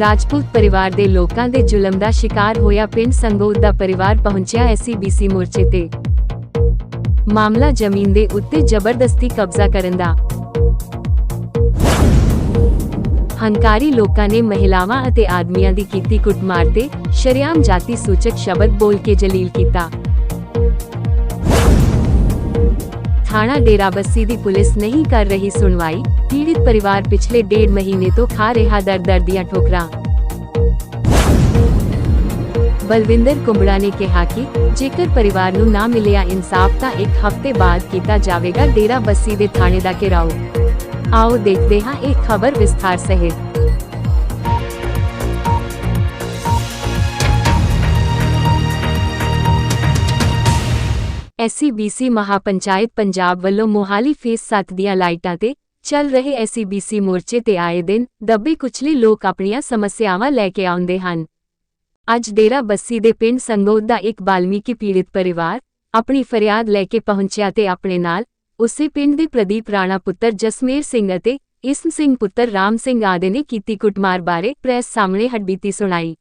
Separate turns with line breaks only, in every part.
ਰਾਜਪੂਤ ਪਰਿਵਾਰ ਦੇ ਲੋਕਾਂ ਦੇ ਜ਼ੁਲਮ ਦਾ ਸ਼ਿਕਾਰ ਹੋਇਆ ਪਿੰਡ ਸੰਗੋਦ ਦਾ ਪਰਿਵਾਰ ਪਹੁੰਚਿਆ ਐਸਸੀਬੀਸੀ ਮੋਰਚੇ ਤੇ। ਮਾਮਲਾ ਜ਼ਮੀਨ ਦੇ ਉੱਤੇ ਜ਼ਬਰਦਸਤੀ ਕਬਜ਼ਾ ਕਰਨ ਦਾ। ਹੰਕਾਰੀ ਲੋਕਾਂ ਨੇ ਮਹਿਲਾਵਾਂ ਅਤੇ ਆਦਮੀਆਂ ਦੀ ਕੀਤੀ ਕੁੱਟਮਾਰ ਤੇ ਸ਼ਰੇਆਮ ਜਾਤੀ ਸੂਚਕ ਸ਼ਬਦ ਬੋਲ ਕੇ ਜਲੀਲ ਕੀਤਾ। ਥਾਣਾ ਡੇਰਾਬੱਸੀ ਦੀ ਪੁਲਿਸ ਨਹੀਂ ਕਰ ਰਹੀ ਸੁਣਵਾਈ ਪੀੜਿਤ ਪਰਿਵਾਰ ਪਿਛਲੇ ਡੇਢ ਮਹੀਨੇ ਤੋਂ ਖਾ ਰਿਹਾ ਦਰ ਦਰ ਦੀਆਂ ਠੋਕਰਾਂ ਬਲਵਿੰਦਰ ਕੁੰਬੜਾ ਨੇ ਕਿਹਾ ਕਿ ਜੇਕਰ ਪਰਿਵਾਰ ਨੂੰ ਨਾ ਮਿਲਿਆ ਇਨਸਾਫ ਤਾਂ ਇੱਕ ਹਫ਼ਤੇ ਬਾਅਦ ਕੀਤਾ ਜਾਵੇਗਾ ਡੇਰਾਬੱਸੀ ਦੇ ਥਾਣੇ ਦਾ ਘਿਰਾਓ ਆਓ ਦੇਖਦੇ ਹਾਂ ਇਹ ਖਬਰ ਵਿਸਥਾਰ ਐਸਸੀਬੀਸੀ ਮਹਾਪੰਚਾਇਤ ਪੰਜਾਬ ਵੱਲੋਂ ਮੋਹਾਲੀ ਫੇਸ 7 ਦੀਆਂ ਲਾਈਟਾਂ ਤੇ ਚੱਲ ਰਹੇ ਐਸਸੀਬੀਸੀ ਮੋਰਚੇ ਤੇ ਆਏ ਦਿਨ ਦੱਬੇ ਕੁਚਲੇ ਲੋਕ ਆਪਣੀਆਂ ਸਮੱਸਿਆਵਾਂ ਲੈ ਕੇ ਆਉਂਦੇ ਹਨ। ਅੱਜ ਡੇਰਾ ਬੱਸੀ ਦੇ ਪਿੰਡ ਸੰਗੋਦ ਦਾ ਇੱਕ ਬਾਲਮੀਕੀ ਪੀੜਿਤ ਪਰਿਵਾਰ ਆਪਣੀ ਫਰਿਆਦ ਲੈ ਕੇ ਪਹੁੰਚਿਆ ਤੇ ਆਪਣੇ ਨਾਲ ਉਸੇ ਪਿੰਡ ਦੇ ਪ੍ਰਦੀਪ ਰਾਣਾ ਪੁੱਤਰ ਜਸਮੇਰ ਸਿੰਘ ਅਤੇ ਇਸਮ ਸਿੰਘ ਪੁੱਤਰ ਰਾਮ ਸਿੰਘ ਆਦੇ ਨੇ ਕੀਤੀ ਕੁੱਟਮਾਰ ਬਾਰੇ ਪ੍ਰੈਸ ਸਾਹਮਣੇ ਹੱਡਬੀਤੀ ਸੁਣਾਈ।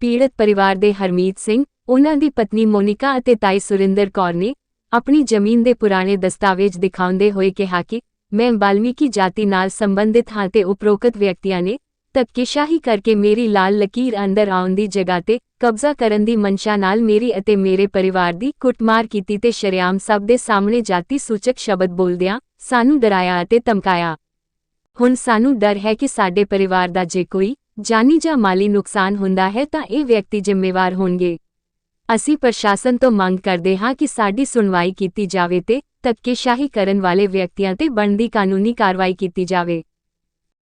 ਪੀੜਤ ਪਰਿਵਾਰ ਦੇ ਹਰਮੀਤ ਸਿੰਘ ਉਹਨਾਂ ਦੀ ਪਤਨੀ ਮੋਨਿਕਾ ਅਤੇ ਤਾਈ ਸੁਰਿੰਦਰ ਕੌਰ ਨੇ ਆਪਣੀ ਜ਼ਮੀਨ ਦੇ ਪੁਰਾਣੇ ਦਸਤਾਵੇਜ਼ ਦਿਖਾਉਂਦੇ ਹੋਏ ਕਿਹਾ ਕਿ ਮੈਂ ਬਾਲਮੀਕੀ ਜਾਤੀ ਨਾਲ ਸੰਬੰਧਿਤ ਹਾਂ ਤੇ ਉਪਰੋਕਤ ਵਿਅਕਤੀਆਂ ਨੇ ਧੱਕੇਸ਼ਾਹੀ ਕਰਕੇ ਮੇਰੀ ਲਾਲ ਲਕੀਰ ਅੰਦਰ ਆਉਣ ਦੀ ਜਗ੍ਹਾ ਤੇ ਕਬਜ਼ਾ ਕਰਨ ਦੀ ਮਨਸ਼ਾ ਨਾਲ ਮੇਰੀ ਅਤੇ ਮੇਰੇ ਪਰਿਵਾਰ ਦੀ ਕੁੱਟਮਾਰ ਕੀਤੀ ਤੇ ਸ਼ਰੇਆਮ ਸਭ ਦੇ ਸਾਹਮਣੇ ਜਾਤੀ ਸੂਚਕ ਸ਼ਬਦ ਬੋਲਦਿਆਂ ਸਾਨੂੰ ਡਰਾਇਆ ਅਤੇ ਧਮਕਾਇਆ। ਹੁਣ ਸਾਨੂੰ ਡਰ ਹੈ ਕਿ ਸਾਡੇ ਪਰਿਵਾਰ ਦਾ ਜੇ ਕੋਈ ਜਾਨੀ ਜਾਂ ਮਾਲੀ ਨੁਕਸਾਨ ਹੁੰਦਾ ਹੈ ਤਾਂ ਇਹ ਵਿਅਕਤੀ ਜ਼ਿੰਮੇਵਾਰ ਹੋਣਗੇ। ਅਸੀਂ ਪ੍ਰਸ਼ਾਸਨ ਤੋਂ ਮੰਗ ਕਰਦੇ ਹਾਂ ਕਿ ਸਾਡੀ ਸੁਣਵਾਈ ਕੀਤੀ ਜਾਵੇ ਤੇ ਧੱਕੇਸ਼ਾਹੀ ਕਰਨ ਵਾਲੇ ਵਿਅਕਤੀਆਂ ਤੇ ਬਣਦੀ ਕਾਨੂੰਨੀ ਕਾਰਵਾਈ ਕੀਤੀ ਜਾਵੇ।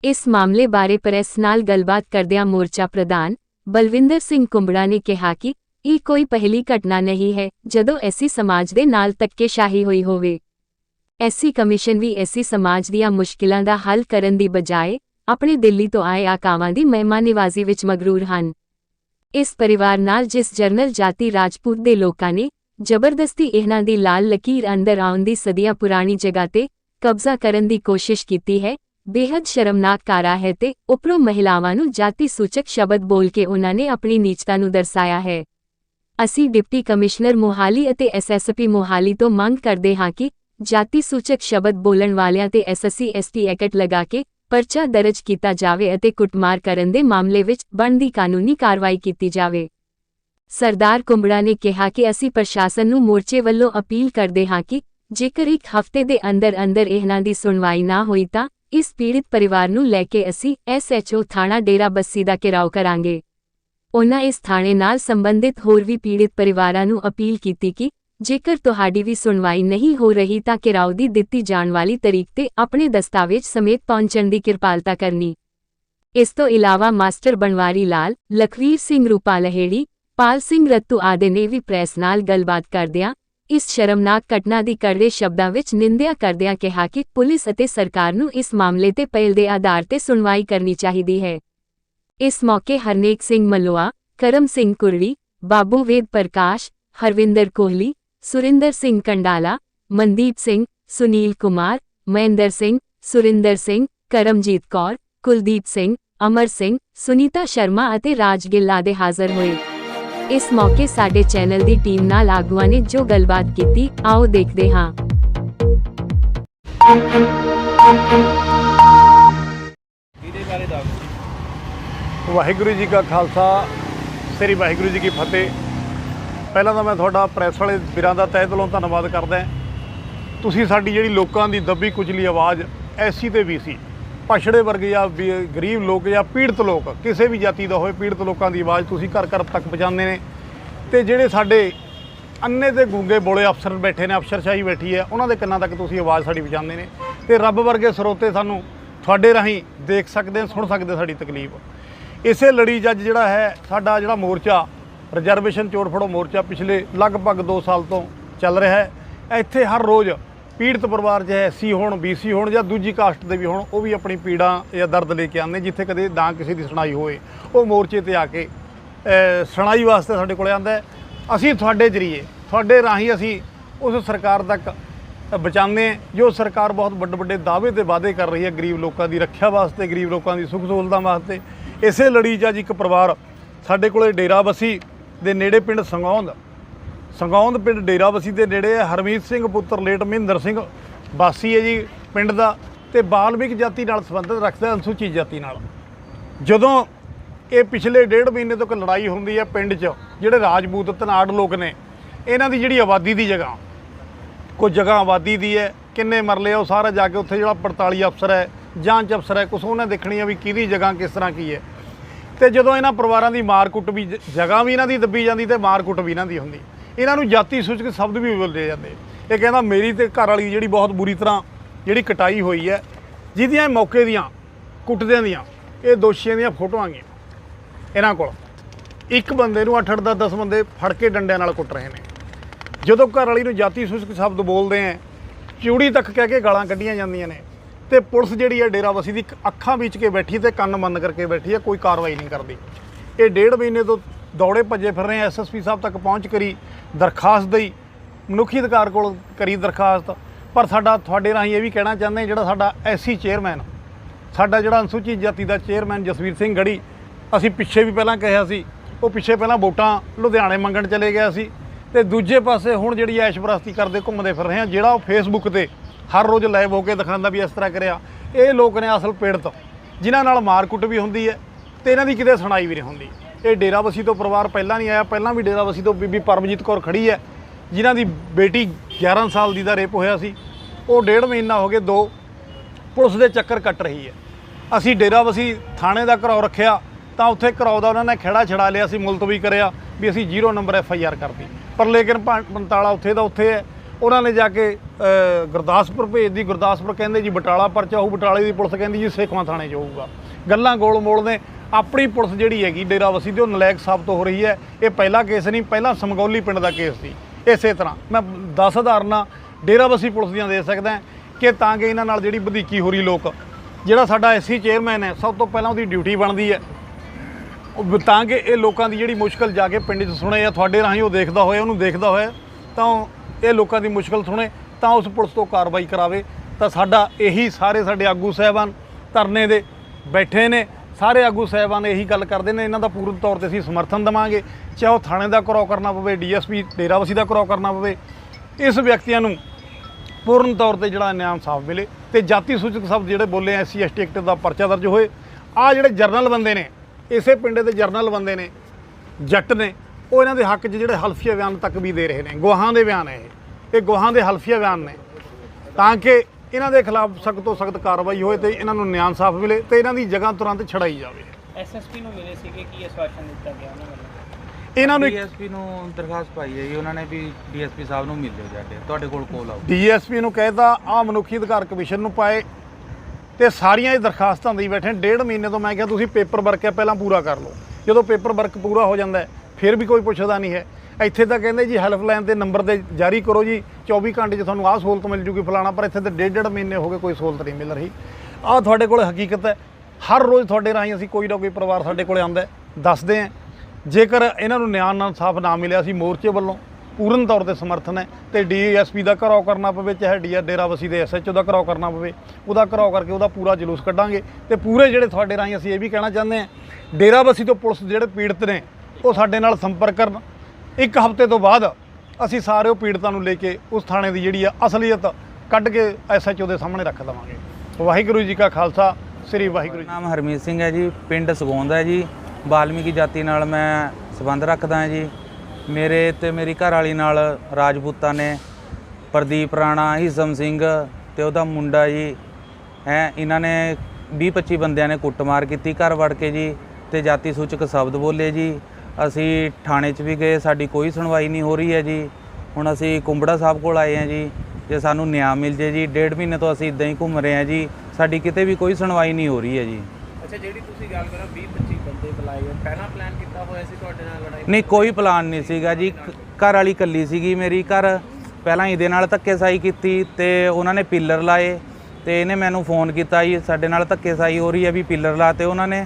ਇਸ ਮਾਮਲੇ ਬਾਰੇ ਪ੍ਰੈਸ ਨਾਲ ਗੱਲਬਾਤ ਕਰਦਿਆਂ ਮੋਰਚਾ ਪ੍ਰਧਾਨ ਬਲਵਿੰਦਰ ਸਿੰਘ ਕੁੰਬੜਾ ਨੇ ਕਿਹਾ ਕਿ ਇਹ ਕੋਈ ਪਹਿਲੀ ਘਟਨਾ ਨਹੀਂ ਹੈ ਜਦੋਂ ਐਸੀ ਸਮਾਜ ਦੇ ਨਾਲ ਧੱਕੇਸ਼ਾਹੀ ਹੋਈ ਹੋਵੇ। ਐਸੀ ਕਮਿਸ਼ਨ ਵੀ ਐਸੀ ਸਮਾਜ ਦੀਆਂ ਮੁਸ਼ਕਿਲਾਂ ਦਾ ਹੱਲ ਕਰਨ ਦੀ ਬਜਾਏ ਆਪਣੇ ਦਿੱਲੀ ਤੋਂ ਆਏ ਆਕਾਵਾਂ ਦੀ ਮਹਿਮਾਨਿਵਾਜ਼ੀ ਵਿੱਚ ਮਗਰੂਰ ਹਨ। ਇਸ ਪਰਿਵਾਰ ਨਾਲ ਜਿਸ ਜਰਨਲ ਜਾਤੀ ਰਾਜਪੂਤ ਦੇ ਲੋਕਾਂ ਨੇ ਜ਼ਬਰਦਸਤੀ ਇਹਨਾਂ ਦੀ ਲਾਲ ਲਕੀਰ ਅੰਦਰ ਆਉਣ ਦੀ ਸਦੀਆਂ ਪੁਰਾਣੀ ਜਗ੍ਹਾ ਤੇ ਕਬਜ਼ਾ ਕਰਨ ਦੀ ਕੋਸ਼ਿਸ਼ ਕੀਤੀ ਹੈ ਬੇहद ਸ਼ਰਮਨਾਕ ਕਾਰਾ ਹੈ ਤੇ ਉਪਰੋਂ ਮਹਿਲਾਵਾਂ ਨੂੰ ਜਾਤੀ ਸੂਚਕ ਸ਼ਬਦ ਬੋਲ ਕੇ ਉਹਨਾਂ ਨੇ ਆਪਣੀ ਨੀਚਤਾ ਨੂੰ ਦਰਸਾਇਆ ਹੈ। ਅਸੀਂ ਡਿਪਟੀ ਕਮਿਸ਼ਨਰ ਮੋਹਾਲੀ ਅਤੇ ਐਸਐਸਪੀ ਮੋਹਾਲੀ ਤੋਂ ਮੰਗ ਕਰਦੇ ਹਾਂ ਕਿ ਜਾਤੀ ਸੂਚਕ ਸ਼ਬਦ ਬੋਲਣ ਵਾਲਿਆਂ ਤੇ ਐਸਐਸਸੀ ਐਸਟੀ ਐਕਟ ਲਗਾ ਕੇ ਪਰਚਾ ਦਰਜ ਕੀਤਾ ਜਾਵੇ ਅਤੇ ਕੁੱਟਮਾਰ ਕਰਨ ਦੇ ਮਾਮਲੇ ਵਿੱਚ ਬਣਦੀ ਕਾਨੂੰਨੀ ਕਾਰਵਾਈ ਕੀਤੀ ਜਾਵੇ। ਸਰਦਾਰ ਕੁੰਬੜਾ ਨੇ ਕਿਹਾ ਕਿ ਅਸੀਂ ਪ੍ਰਸ਼ਾਸਨ ਨੂੰ ਮੋਰਚੇ ਵੱਲੋਂ ਅਪੀਲ ਕਰਦੇ ਹਾਂ ਕਿ ਜੇਕਰ ਇੱਕ ਹਫ਼ਤੇ ਦੇ ਅੰਦਰ ਅੰਦਰ ਇਹਨਾਂ ਦੀ ਸੁਣਵਾਈ ਨਾ ਹੋਈ ਤਾਂ ਇਸ ਪੀੜਿਤ ਪਰਿਵਾਰ ਨੂੰ ਲੈ ਕੇ ਅਸੀਂ ਐਸਐਚਓ ਥਾਣਾ ਡੇਰਾ ਬੱਸੀ ਦਾ ਘਿਰਾਓ ਕਰਾਂਗੇ। ਉਹਨਾਂ ਇਸ ਥਾਣੇ ਨਾਲ ਸੰਬੰਧਿਤ ਹੋਰ ਵੀ ਪੀੜਿਤ ਪਰਿਵਾਰਾਂ ਨੂੰ ਅਪੀਲ ਕੀਤੀ ਕਿ ਜੇਕਰ ਤੁਹਾਡੀ ਵੀ ਸੁਣਵਾਈ ਨਹੀਂ ਹੋ ਰਹੀ ਤਾਂ ਘਿਰਾਓ ਦੀ ਦਿੱਤੀ ਜਾਣ ਵਾਲੀ ਤਰੀਕ ਤੇ ਆਪਣੇ ਦਸਤਾਵੇਜ਼ ਸਮੇਤ ਪਹੁੰਚਣ ਦੀ ਕਿਰਪਾਲਤਾ ਕਰਨੀ। ਇਸ ਤੋਂ ਇਲਾਵਾ ਮਾਸਟਰ ਬਣਵਾਰੀ ਲਾਲ, ਲਖਵੀਰ ਸਿੰਘ ਰੂਪਾ ਲਹੇੜੀ ਪਾਲ ਸਿੰਘ ਰੱਤੂ ਆਦਿ ਨੇ ਵੀ ਪ੍ਰੈਸ ਨਾਲ ਗੱਲਬਾਤ ਕਰਦਿਆਂ ਇਸ ਸ਼ਰਮਨਾਕ ਘਟਨਾ ਦੀ ਕੜਵੇ ਸ਼ਬਦਾਂ ਵਿੱਚ ਨਿੰਦਿਆ ਕਰਦਿਆਂ ਕਿਹਾ ਕਿ ਪੁਲਿਸ ਅਤੇ ਸਰਕਾਰ ਨੂੰ ਇਸ ਮਾਮਲੇ ਤੇ ਪਹਿਲ ਦੇ ਆਧਾਰ ਤੇ ਸੁਣਵਾਈ ਕਰਨੀ ਚਾਹੀਦੀ ਹੈ। ਇਸ ਮੌਕੇ ਹਰਨੇਕ ਸਿੰਘ ਮਲੋਆ, ਕਰਮ ਸਿੰਘ ਕੁਰੜੀ, ਬਾਬੂ ਵੇਦ ਪ੍ਰਕਾਸ਼, ਹਰਵਿੰਦਰ ਕੋਹਲੀ ਸੁਰਿੰਦਰ ਸਿੰਘ ਕੰਡਾਲਾ ਮਨਦੀਪ ਸਿੰਘ ਸੁਨੀਲ ਕੁਮਾਰ ਮਹਿੰਦਰ ਸਿੰਘ ਸੁਰਿੰਦਰ ਸਿੰਘ ਕਰਮਜੀਤ ਕੌਰ ਕੁਲਦੀਪ ਸਿੰਘ ਅਮਰ ਸਿੰਘ ਸੁਨੀਤਾ ਸ਼ਰਮਾ ਅਤੇ ਰਾਜ ਗਿੱਲ ਦੇ ਹਾਜ਼ਰ ਹੋਏ। ਇਸ ਮੌਕੇ ਸਾਡੇ ਚੈਨਲ ਦੀ ਟੀਮ ਨਾਲ ਆਗੂਆਂ ਨੇ ਜੋ ਗੱਲਬਾਤ ਕੀਤੀ ਆਓ ਦੇਖਦੇ ਹਾਂ।
ਵਾਹਿਗੁਰੂ ਜੀ ਕਾ ਖਾਲਸਾ ਸ੍ਰੀ ਵਾਹਿਗੁਰੂ ਜੀ ਕੀ ਫਤਿਹ। ਪਹਿਲਾਂ ਤਾਂ ਮੈਂ ਤੁਹਾਡਾ ਪ੍ਰੈਸ ਵਾਲੇ ਵੀਰਾਂ ਦਾ ਤਹਿ ਦਿਲੋਂ ਧੰਨਵਾਦ ਕਰਦਾ ਤੁਸੀਂ ਸਾਡੀ ਜਿਹੜੀ ਲੋਕਾਂ ਦੀ ਦੱਬੀ ਕੁਚਲੀ ਆਵਾਜ਼, ਐਸੀ ਤੇ ਵੀ ਸੀ। ਪਛੜੇ ਵਰਗ ਜਾਂ ਵੀ ਗਰੀਬ ਲੋਕ ਜਾਂ ਪੀੜਤ ਲੋਕ, ਕਿਸੇ ਵੀ ਜਾਤੀ ਦਾ ਹੋਵੇ ਪੀੜਤ ਲੋਕਾਂ ਦੀ ਆਵਾਜ਼ ਤੁਸੀਂ ਘਰ ਘਰ ਤੱਕ ਪਹੁੰਚਾਉਂਦੇ ਨੇ। ਤੇ ਜਿਹੜੇ ਸਾਡੇ ਅੰਨੇ ਤੇ ਗੂੰਗੇ ਬੋਲੇ ਅਫਸਰ ਬੈਠੇ ਨੇ, ਅਫਸਰਸ਼ਾਹੀ ਬੈਠੀ ਹੈ, ਉਹਨਾਂ ਦੇ ਕੰਨਾਂ ਤੱਕ ਤੁਸੀਂ ਆਵਾਜ਼ ਸਾਡੀ ਪਹੁੰਚਾਉਂਦੇ ਨੇ। ਤੇ ਰੱਬ ਵਰਗੇ ਸਰੋਤੇ ਸਾਨੂੰ ਤੁਹਾਡੇ ਰਾਹੀਂ ਦੇਖ ਸਕਦੇ, ਸੁਣ ਸਕਦੇ ਸਾਡੀ ਤਕਲੀਫ। ਇਸੇ ਲੜੀ ਜੱਜ ਜਿਹੜਾ ਹੈ, ਸਾਡਾ ਜਿਹੜਾ ਮੋਰਚਾ ਰਿਜ਼ਰਵੇਸ਼ਨ ਚੋੜ ਫੜੋ ਮੋਰਚਾ ਪਿਛਲੇ ਲਗਭਗ 2 ਸਾਲ ਤੋਂ ਚੱਲ ਰਿਹਾ ਹੈ। ਇੱਥੇ ਹਰ ਰੋਜ਼ ਪੀੜਤ ਪਰਿਵਾਰ ਜੇ ਐਸਸੀ ਹੋਣ ਬੀਸੀ ਹੋਣ ਜਾਂ ਦੂਜੀ ਕਾਸਟ ਦੇ ਵੀ ਹੋਣ, ਉਹ ਵੀ ਆਪਣੀ ਪੀੜਾਂ ਜਾਂ ਦਰਦ ਲੈ ਕੇ ਆਉਂਦੇ ਜਿੱਥੇ ਕਦੇ ਨਾ ਕਿਸੇ ਦੀ ਸੁਣਾਈ ਹੋਏ ਉਹ ਮੋਰਚੇ ਤੇ ਆ ਕੇ ਸੁਣਾਈ ਵਾਸਤੇ ਸਾਡੇ ਕੋਲੇ ਆਉਂਦਾ ਅਸੀਂ ਤੁਹਾਡੇ ਜਰੀਏ, ਤੁਹਾਡੇ ਰਾਹੀਂ ਅਸੀਂ ਉਸ ਸਰਕਾਰ ਤੱਕ ਬਚਾਉਂਦੇ ਹਾਂ, ਜੋ ਸਰਕਾਰ ਬਹੁਤ ਵੱਡੇ ਵੱਡੇ ਦਾਅਵੇ ਤੇ ਵਾਅਦੇ ਕਰ ਰਹੀ ਹੈ ਗਰੀਬ ਲੋਕਾਂ ਦੀ ਰੱਖਿਆ ਵਾਸਤੇ, ਗਰੀਬ ਲੋਕਾਂ ਦੀ ਸੁੱਖ ਸਹੂਲਤਾਂ ਵਾਸਤੇ। ਇਸੇ ਲੜੀ 'ਚ ਅੱਜ ਇੱਕ ਪਰਿਵਾਰ ਸਾਡੇ ਕੋਲੇ ਡੇਰਾ ਬਸੀ ਦੇ ਨੇੜੇ ਪਿੰਡ ਸੰਗੌਂਦ। ਸੰਗੌਂਦ ਪਿੰਡ ਡੇਰਾਬਸੀ ਦੇ ਨੇੜੇ ਹਰਮੀਤ ਸਿੰਘ ਪੁੱਤਰ ਲੇਟ ਮਹਿੰਦਰ ਸਿੰਘ ਵਾਸੀ ਹੈ ਜੀ ਪਿੰਡ ਦਾ ਤੇ ਬਾਲਵਿਕ ਜਾਤੀ ਨਾਲ ਸੰਬੰਧਿਤ ਰੱਖਦਾ ਹੈ, ਅਨੁਸੂਚਿਤ ਜਾਤੀ ਨਾਲ। ਜਦੋਂ ਇਹ ਪਿਛਲੇ ਡੇਢ ਮਹੀਨੇ ਤੋਂ ਇੱਕ ਲੜਾਈ ਹੁੰਦੀ ਹੈ ਪਿੰਡ 'ਚ ਜਿਹੜੇ ਰਾਜਪੂਤ ਤਨਾੜ ਲੋਕ ਨੇ ਇਹਨਾਂ ਦੀ ਜਿਹੜੀ ਆਬਾਦੀ ਦੀ ਜਗ੍ਹਾ ਕੋਈ ਜਗ੍ਹਾ ਆਬਾਦੀ ਦੀ ਹੈ ਕਿੰਨੇ ਮਰਲੇ ਆ ਉਹ ਸਾਰਾ ਜਾ ਕੇ ਉੱਥੇ ਜਿਹੜਾ 45 ਅਫਸਰ ਹੈ ਜਾਂਚ ਅਫਸਰ ਹੈ ਕੁਛ ਉਹਨੇ ਦੇਖਣੀ ਆ ਵੀ ਕਿਹਦੀ ਜਗ੍ਹਾ ਕਿਸ ਤਰ੍ਹਾਂ ਕੀ ਹੈ। ਤੇ ਜਦੋਂ ਇਹਨਾਂ ਪਰਿਵਾਰਾਂ ਦੀ ਮਾਰ ਕੁੱਟ ਵੀ, ਜ- ਜਗ੍ਹਾ ਵੀ ਇਹਨਾਂ ਦੀ ਦੱਬੀ ਜਾਂਦੀ ਤੇ ਮਾਰ ਕੁੱਟ ਵੀ ਇਹਨਾਂ ਦੀ ਹੁੰਦੀ। ਇਹਨਾਂ ਨੂੰ ਜਾਤੀ ਸੂਚਕ ਸ਼ਬਦ ਵੀ ਬੋਲੇ ਜਾਂਦੇ। ਇਹ ਕਹਿੰਦਾ, ਮੇਰੀ ਤੇ ਘਰ ਵਾਲੀ ਜਿਹੜੀ ਬਹੁਤ ਬੁਰੀ ਤਰ੍ਹਾਂ ਜਿਹੜੀ ਕਟਾਈ ਹੋਈ ਹੈ, ਜਿਹਦੀਆਂ ਇਹ ਮੌਕੇ ਦੀਆਂ, ਕੁੱਟਦਿਆਂ ਦੀਆਂ, ਇਹ ਦੋਸ਼ੀਆਂ ਦੀਆਂ ਫੋਟੋਆਂ ਗਈਆਂ ਇਹਨਾਂ ਕੋਲ। ਇੱਕ ਬੰਦੇ ਨੂੰ 8-8 10 ਬੰਦੇ ਫੜ ਕੇ ਡੰਡਿਆਂ ਨਾਲ ਕੁੱਟ ਰਹੇ ਨੇ। ਜਦੋਂ ਘਰ ਵਾਲੀ ਨੂੰ ਜਾਤੀ ਸੂਚਕ ਸ਼ਬਦ ਬੋਲਦੇ ਆ ਚੂੜੀ ਤੱਕ ਕਹਿ ਕੇ ਗਾਲਾਂ ਕੱਢੀਆਂ ਜਾਂਦੀਆਂ ਨੇ। ਤੇ ਪੁਲਿਸ ਜਿਹੜੀ ਹੈ ਡੇਰਾਬੱਸੀ ਦੀ ਅੱਖਾਂ ਵਿੱਚ ਕੇ ਬੈਠੀ ਤੇ ਕੰਨ ਬੰਦ ਕਰਕੇ ਬੈਠੀ ਹੈ, ਕੋਈ ਕਾਰਵਾਈ ਨਹੀਂ ਕਰਦੀ। ਇਹ ਡੇਢ ਮਹੀਨੇ ਤੋਂ ਦੌੜੇ ਭੱਜੇ ਫਿਰ ਰਹੇ ਐਸਐਸਪੀ ਸਾਹਿਬ ਤੱਕ ਪਹੁੰਚ ਕਰੀ ਦਰਖਾਸਤ ਦਈ, ਮਨੁੱਖੀ ਅਧਿਕਾਰ ਕੋਲ ਕਰੀ ਦਰਖਾਸਤ। ਪਰ ਸਾਡਾ, ਤੁਹਾਡੇ ਰਾਹੀਂ ਇਹ ਵੀ ਕਹਿਣਾ ਚਾਹੁੰਦੇ ਜਿਹੜਾ ਸਾਡਾ ਐਸਸੀ ਚੇਅਰਮੈਨ, ਸਾਡਾ ਜਿਹੜਾ ਅਨੁਸੂਚਿਤ ਜਾਤੀ ਦਾ ਚੇਅਰਮੈਨ ਜਸਵੀਰ ਸਿੰਘ ਗੜੀ, ਅਸੀਂ ਪਿੱਛੇ ਵੀ ਪਹਿਲਾਂ ਕਿਹਾ ਸੀ, ਉਹ ਪਿੱਛੇ ਪਹਿਲਾਂ ਵੋਟਾਂ ਲੁਧਿਆਣੇ ਮੰਗਣ ਚਲੇ ਗਿਆ ਸੀ। ਤੇ ਦੂਜੇ ਪਾਸੇ ਹੁਣ ਜਿਹੜੀ ਐਸ਼ਪ੍ਰਸਤੀ ਕਰਦੇ ਘੁੰਮਦੇ ਫਿਰ ਰਹੇ ਆ, ਜਿਹੜਾ ਉਹ ਫੇਸਬੁੱਕ ਤੇ ਹਰ ਰੋਜ਼ ਲਾਈਵ ਹੋ ਕੇ ਦਿਖਾਉਂਦਾ ਵੀ ਇਸ ਤਰ੍ਹਾਂ ਕਰਿਆ। ਇਹ ਲੋਕ ਨੇ ਅਸਲ ਪੀੜਤ। ਜਿਨ੍ਹਾਂ ਨਾਲ ਮਾਰਕੁੱਟ ਵੀ ਹੁੰਦੀ ਹੈ ਤੇ ਇਹਨਾਂ ਦੀ ਕਿਤੇ ਸੁਣਾਈ ਵੀ ਨਹੀਂ ਹੁੰਦੀ। ਇਹ ਡੇਰਾਬੱਸੀ ਤੋਂ ਪਰਿਵਾਰ ਪਹਿਲਾਂ ਨਹੀਂ ਆਇਆ, ਪਹਿਲਾਂ ਵੀ ਡੇਰਾਬੱਸੀ ਤੋਂ ਬੀਬੀ ਪਰਮਜੀਤ ਕੌਰ ਖੜੀ ਹੈ, ਜਿਨ੍ਹਾਂ ਦੀ ਬੇਟੀ 11 ਸਾਲ ਦੀ ਦਾ ਰੇਪ ਹੋਇਆ ਸੀ। ਉਹ ਡੇਢ ਮਹੀਨਾ ਹੋ ਗਏ ਦੋ ਪੁਲਿਸ ਦੇ ਚੱਕਰ ਕੱਟ ਰਹੀ ਹੈ। ਅਸੀਂ ਡੇਰਾਬੱਸੀ ਥਾਣੇ ਦਾ ਘਰਾਓ ਰੱਖਿਆ ਤਾਂ ਉੱਥੇ ਘਰਾਓ ਦਾ ਉਹਨਾਂ ਨੇ ਖੇੜਾ ਛੜਾ ਲਿਆ ਸੀ ਮੁਲਤਵੀ ਕਰਿਆ ਵੀ ਅਸੀਂ zero number F I R ਕਰਤੀ। ਪਰ ਲੇਕਿਨ ਪੰਤਾਲਾ ਉੱਥੇ ਦਾ ਉੱਥੇ ਹੈ। ਉਹਨਾਂ ਨੇ ਜਾ ਕੇ ਅ, ਗੁਰਦਾਸਪੁਰ ਭੇਜਦੀ ਗੁਰਦਾਸਪੁਰ ਕਹਿੰਦੇ ਜੀ ਬਟਾਲਾ ਪਰਚਾ ਹੋਊ ਬਟਾਲੇ ਦੀ ਪੁਲਿਸ ਕਹਿੰਦੀ ਜੀ ਸੇਖਵਾਂ ਥਾਣੇ 'ਚ ਹੋਊਗਾ। ਗੱਲਾਂ ਗੋਲ ਮੋਲ ਨੇ। ਆਪਣੀ ਪੁਲਿਸ ਜਿਹੜੀ ਹੈਗੀ ਡੇਰਾਬੱਸੀ ਦੀ ਉਹ ਨਲਾਇਕ ਸਾਬਤ ਹੋ ਰਹੀ ਹੈ। ਇਹ ਪਹਿਲਾ ਕੇਸ ਨਹੀਂ ਪਹਿਲਾਂ ਸਮਗੌਲੀ ਪਿੰਡ ਦਾ ਕੇਸ ਸੀ। ਇਸੇ ਤਰ੍ਹਾਂ ਮੈਂ 10 ਉਦਾਹਰਨਾਂ ਡੇਰਾਬੱਸੀ ਪੁਲਿਸ ਦੀਆਂ ਦੇ ਸਕਦਾ ਕਿ ਤਾਂ ਕਿ ਇਹਨਾਂ ਨਾਲ ਜਿਹੜੀ ਵਧੀਕੀ ਹੋ ਰਹੀ ਲੋਕ ਜਿਹੜਾ ਸਾਡਾ ਐਸਸੀ ਚੇਅਰਮੈਨ ਹੈ ਸਭ ਤੋਂ ਪਹਿਲਾਂ ਉਹਦੀ ਡਿਊਟੀ ਬਣਦੀ ਹੈ। ਉਹ ਤਾਂ ਕਿ ਇਹ ਲੋਕਾਂ ਦੀ ਜਿਹੜੀ ਮੁਸ਼ਕਲ ਜਾ ਕੇ ਪਿੰਡ 'ਚ ਸੁਣੇ ਜਾਂ ਤੁਹਾਡੇ ਰਾਹੀਂ ਉਹ ਦੇਖਦਾ ਹੋਇਆ ਉਹਨੂੰ ਦੇਖਦਾ ਹੋਇਆ ਤਾਂ ਇਹ ਲੋਕਾਂ ਦੀ ਮੁਸ਼ਕਲ ਸੁਣੇ, ਤਾਂ ਉਸ ਪੁਲਿਸ ਤੋਂ ਕਾਰਵਾਈ ਕਰਾਵੇ। ਤਾਂ ਸਾਡਾ ਇਹੀ ਸਾਰੇ ਸਾਡੇ ਆਗੂ ਸਾਹਿਬਾਨ ਧਰਨੇ ਦੇ ਬੈਠੇ ਨੇ। ਸਾਰੇ ਆਗੂ ਸਾਹਿਬਾਨ ਇਹੀ ਗੱਲ ਕਰਦੇ ਨੇ, ਇਹਨਾਂ ਦਾ ਪੂਰਨ ਤੌਰ ਤੇ ਅਸੀਂ ਸਮਰਥਨ ਦੇਵਾਂਗੇ। ਚਾਹੇ ਉਹ ਥਾਣੇ ਦਾ ਘਰਾਓ ਕਰਨਾ ਪਵੇ, ਡੀਐਸਪੀ, ਡੇਰਾਬੱਸੀ ਦਾ ਘਰਾਓ ਕਰਨਾ ਪਵੇ, ਇਸ ਵਿਅਕਤੀਆਂ ਨੂੰ ਪੂਰਨ ਤੌਰ ਤੇ ਜਿਹੜਾ ਨਿਆਂ ਸਾਫ਼ ਮਿਲੇ। ਤੇ ਜਾਤੀ ਸੂਚਕ ਸ਼ਬਦ ਜਿਹੜੇ ਬੋਲੇ ਐਸਸੀ, ਐਸਟੀ ਐਕਟ ਦਾ ਪਰਚਾ ਦਰਜ ਹੋਏ। ਆ ਜਿਹੜੇ ਜਰਨਲ ਬੰਦੇ ਨੇ, ਇਸੇ ਪਿੰਡੇ ਦੇ ਜਰਨਲ ਬੰਦੇ ਨੇ, ਜੱਟ ਨੇ ਉਹ ਇਹਨਾਂ ਦੇ ਹੱਕ 'ਚ ਜਿਹੜੇ ਹਲਫੀਆ ਬਿਆਨ ਤੱਕ ਵੀ ਦੇ ਰਹੇ ਨੇ ਗਵਾਹਾਂ ਦੇ ਬਿਆਨ ਹੈ ਇਹ ਇਹ ਗਵਾਹਾਂ ਦੇ ਹਲਫੀਆ ਬਿਆਨ ਨੇ। ਤਾਂ ਕਿ ਇਹਨਾਂ ਦੇ ਖਿਲਾਫ ਸਖਤ ਤੋਂ ਸਖਤ ਕਾਰਵਾਈ ਹੋਏ ਤੇ ਇਹਨਾਂ ਨੂੰ ਨਿਆਂ ਇਨਸਾਫ ਮਿਲੇ ਤੇ ਇਹਨਾਂ ਦੀ ਜਗ੍ਹਾ ਤੁਰੰਤ ਛੜਾਈ ਜਾਵੇ।
ਐਸਐਸਪੀ ਨੂੰ ਮਿਲੇ ਸੀਗੇ ਕੀ ਆਸ਼ਵਾਸਨ ਦਿੱਤਾ ਗਿਆ ਉਹਨਾਂ ਵੱਲੋਂ?
ਇਹਨਾਂ ਨੂੰ
ਡੀਐਸਪੀ ਨੂੰ ਦਰਖਾਸਤ ਪਾਈ ਹੈ ਜੀ ਉਹਨਾਂ ਨੇ ਵੀ ਡੀਐਸਪੀ ਸਾਹਿਬ ਨੂੰ ਮਿਲ ਲਿਓ ਜਾ ਕੇ ਤੁਹਾਡੇ ਕੋਲ ਕੋਲ ਆਓ
ਡੀਐਸਪੀ ਨੂੰ ਕਹਿਤਾ ਆ ਮਨੁੱਖੀ ਅਧਿਕਾਰ ਕਮਿਸ਼ਨ ਨੂੰ ਪਾਏ ਤੇ ਸਾਰੀਆਂ ਇਹ ਦਰਖਾਸਤਾਂ ਦੇਈ ਬੈਠੇ ਨੇ। ਡੇਢ ਮਹੀਨੇ ਤੋਂ ਮੈਂ ਕਿਹਾ ਤੁਸੀਂ ਪੇਪਰ ਵਰਕ ਹੈ ਪਹਿਲਾਂ ਪੂਰਾ ਕਰ ਲਓ। ਜਦੋਂ ਪੇਪਰ ਵਰਕ ਪੂਰਾ ਹੋ ਜਾਂਦਾ ਹੈ ਫਿਰ ਵੀ ਕੋਈ ਪੁੱਛਦਾ ਨਹੀਂ ਹੈ। ਇੱਥੇ ਤਾਂ ਕਹਿੰਦੇ ਜੀ ਹੈਲਪਲਾਈਨ ਦੇ ਨੰਬਰ 'ਤੇ ਜਾਰੀ ਕਰੋ ਜੀ। 24 ਘੰਟੇ 'ਚ ਤੁਹਾਨੂੰ ਆਹ ਸਹੂਲਤ ਮਿਲ ਜੂਗੀ ਫਲਾਣਾ, ਪਰ ਇੱਥੇ ਤਾਂ ਡੇਢ ਡੇਢ ਮਹੀਨੇ ਹੋ ਗਏ ਕੋਈ ਸਹੂਲਤ ਨਹੀਂ ਮਿਲ ਰਹੀ। ਆਹ ਤੁਹਾਡੇ ਕੋਲ ਹਕੀਕਤ ਹੈ। ਹਰ ਰੋਜ਼ ਤੁਹਾਡੇ ਰਾਹੀਂ ਅਸੀਂ ਕੋਈ ਨਾ ਕੋਈ ਪਰਿਵਾਰ ਸਾਡੇ ਕੋਲੇ ਆਉਂਦਾ ਦੱਸਦੇ ਹਾਂ, ਜੇਕਰ ਇਹਨਾਂ ਨੂੰ ਨਿਆਂ ਨਾਲ ਇਨਸਾਫ ਨਾ ਮਿਲਿਆ, ਅਸੀਂ ਮੋਰਚੇ ਵੱਲੋਂ ਪੂਰਨ ਤੌਰ ਤੇ ਸਮਰਥਨ ਹੈ ਤੇ ਡੀਐਸਪੀ ਦਾ ਘਰਾਓ ਕਰਨਾ ਪਵੇ, ਚਾਹੇ ਡੀਆਰ ਡੇਰਾਬੱਸੀ ਦੇ ਐਸਐਚਓ ਦਾ ਘਰਾਓ ਕਰਨਾ ਪਵੇ, ਉਹਦਾ ਘਰਾਓ ਕਰਕੇ ਉਹਦਾ ਪੂਰਾ ਜਲੂਸ ਕੱਢਾਂਗੇ। ਤੇ ਪੂਰੇ ਜਿਹੜੇ ਤੁਹਾਡੇ ਰਾਹੀਂ ਅਸੀਂ ਇਹ ਵੀ ਕਹਿਣਾ ਚਾਹੁੰਦੇ ਹਾਂ, ਡੇਰਾਬੱਸੀ ਤੋਂ ਪੁਲਿਸ ਜਿਹੜੇ ਪੀੜਤ ਨੇ ਉਹ ਸਾਡੇ ਨਾਲ ਸੰਪਰਕ ਕਰਨ। ਇੱਕ ਹਫ਼ਤੇ ਤੋਂ ਬਾਅਦ ਅਸੀਂ ਸਾਰੇ ਉਹ ਪੀੜਤਾਂ ਨੂੰ ਲੈ ਕੇ ਉਸ ਥਾਣੇ ਦੀ ਜਿਹੜੀ ਆ ਅਸਲੀਅਤ ਕੱਢ ਕੇ ਐਸਐਚਓ ਦੇ ਸਾਹਮਣੇ ਰੱਖ ਦੇਵਾਂਗੇ। ਵਾਹਿਗੁਰੂ ਜੀ ਕਾ ਖਾਲਸਾ, ਸ੍ਰੀ ਵਾਹਿਗੁਰੂ ਜੀ
ਨਾਮ ਹਰਮੀਤ ਸਿੰਘ ਹੈ ਜੀ, ਪਿੰਡ ਸਗੋਂਦ ਹੈ ਜੀ। ਬਾਲਮੀਕੀ ਜਾਤੀ ਨਾਲ ਮੈਂ ਸੰਬੰਧ ਰੱਖਦਾ ਹਾਂ ਜੀ। ਮੇਰੇ ਤੇ ਮੇਰੀ ਘਰ ਵਾਲੀ ਨਾਲ ਰਾਜਪੂਤਾਂ ਨੇ ਪ੍ਰਦੀਪ ਰਾਣਾ ਹਿਸਮ ਸਿੰਘ ਤੇ ਉਹਦਾ ਮੁੰਡਾ ਜੀ। ਹੈ, ਇਹਨਾਂ ਨੇ 20 25 ਬੰਦਿਆਂ ਨੇ ਕੁੱਟਮਾਰ ਕੀਤੀ ਘਰ ਵੜ ਕੇ ਜੀ ਤੇ ਜਾਤੀ ਸੂਚਕ ਸ਼ਬਦ ਬੋਲੇ ਜੀ। ਅਸੀਂ ਥਾਣੇ 'ਚ ਵੀ ਗਏ ਸਾਡੀ ਕੋਈ ਸੁਣਵਾਈ ਨਹੀਂ ਹੋ ਰਹੀ ਹੈ ਜੀ। ਹੁਣ ਅਸੀਂ ਕੁੰਬੜਾ ਸਾਹਿਬ ਕੋਲ ਆਏ ਹਾਂ ਜੀ ਜੇ ਸਾਨੂੰ ਨਿਆਂ ਮਿਲ ਜੇ ਜੀ ਡੇਢ ਮਹੀਨੇ ਤੋਂ ਅਸੀਂ ਇਦਾਂ ਹੀ ਘੁੰਮ ਰਹੇ ਹਾਂ ਜੀ ਸਾਡੀ ਕਿਤੇ ਵੀ ਕੋਈ ਸੁਣਵਾਈ ਨਹੀਂ ਹੋ ਰਹੀ ਹੈ ਜੀ।
ਅੱਛਾ ਜਿਹੜੀ ਤੁਸੀਂ ਗੱਲ ਕਰੋ 20 25 ਬੰਦੇ ਬੁਲਾਏ ਹੋਏ ਪਹਿਲਾਂ ਪਲਾਨ ਕੀਤਾ ਹੋਇਆ ਸੀ ਤੁਹਾਡੇ ਨਾਲ ਲੜਾਈ?
ਨਹੀਂ ਕੋਈ ਪਲਾਨ ਨਹੀਂ ਸੀਗਾ ਜੀ। ਘਰ ਵਾਲੀ ਕੱਲੀ ਸੀਗੀ ਮੇਰੀ ਘਰ ਪਹਿਲਾਂ ਇਹਦੇ ਨਾਲ ਧੱਕੇਸਾਈ ਕੀਤੀ ਤੇ ਉਹਨਾਂ ਨੇ ਪਿੱਲਰ ਲਾਏ ਤੇ ਇਹਨੇ ਮੈਨੂੰ ਫੋਨ ਕੀਤਾ ਜੀ ਸਾਡੇ ਨਾਲ ਧੱਕੇਸਾਈ ਹੋ ਰਹੀ ਹੈ ਵੀ ਪਿੱਲਰ ਲਾਤੇ ਉਹਨਾਂ ਨੇ।